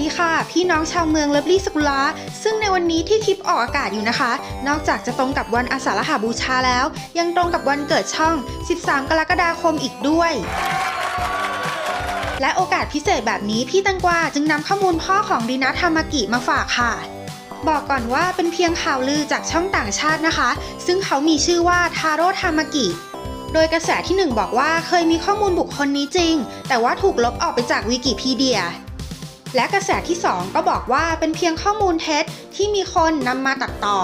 ดีค่ะ พี่น้องชาวเมืองเลิฟลี่สกุลาซึ่งในวันนี้ที่คลิปออกอากาศอยู่นะคะ นอกจากจะตรงกับวันอาสาฬหบูชาแล้ว ยังตรงกับวันเกิดช่อง 13 กรกฎาคมอีกด้วย และโอกาสพิเศษแบบนี้พี่ตังกวาจึงนำข้อมูลพ่อของดีนัทธามากิมาฝากค่ะ บอกก่อนว่าเป็นเพียงข่าวลือจากช่องต่างชาตินะคะ ซึ่งเขามีชื่อว่าทาโร่ทามากิโดยกระแสที่หนึ่งบอกว่าเคยมีข้อมูลบุคคลนี้จริง แต่ว่าถูกลบออกไปจากวิกิพีเดีย และกระแสที่ 2 ก็บอกว่าเป็นเพียงข้อมูลเท็จที่มีคนนำมาตัดต่อ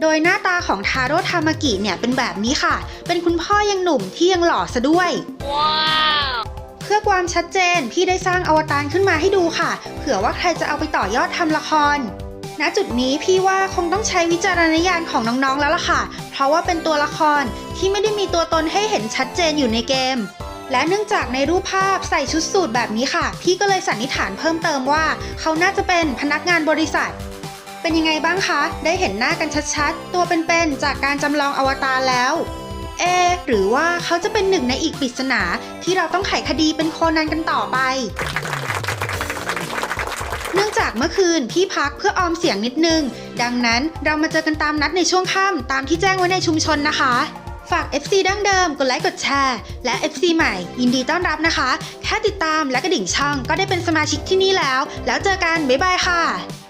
โดยหน้าตาของทาโร่ทามากิเนี่ยเป็นแบบนี้ค่ะ เป็นคุณพ่อยังหนุ่มที่ยังหล่อซะด้วยเพื่อความชัดเจนพี่ได้สร้างอวตารขึ้นมาให้ดูค่ะ เผื่อว่าใครจะเอาไปต่อยอดทำละครณจุดนี้พี่ว่าคงต้องใช้วิจารณญาณของน้องๆแล้วล่ะค่ะ เพราะว่าเป็นตัวละครที่ไม่ได้มีตัวตนให้เห็นชัดเจนอยู่ในเกม และเนื่องจากในรูปภาพใส่ชุดสูทแบบนี้ค่ะ พี่ก็เลยสันนิษฐานเพิ่มเติมว่า เขาน่าจะเป็นพนักงานบริษัท เป็นยังไงบ้างคะ ได้เห็นหน้ากันชัดๆ ตัวเป็นๆ จากการจำลองอวตารแล้ว เอ หรือว่าเขาจะเป็นหนึ่งในอีกปริศนาที่เราต้องไขคดีเป็นโคนันกันต่อไปเนื่องจากเมื่อคืนพี่พักเพื่อออมเสียงนิดนึง ดังนั้นเรามาเจอกันตามนัดในช่วงค่ำตามที่แจ้งไว้ในชุมชนนะคะ ฝาก FC ดั้งเดิมกดไลค์กดแชร์ และ FC ใหม่ ยินดีต้อนรับนะคะ แค่ติดตามและกระดิ่งช่องก็ได้เป็นสมาชิกที่นี่แล้ว แล้วเจอกัน บ๊ายบายค่ะ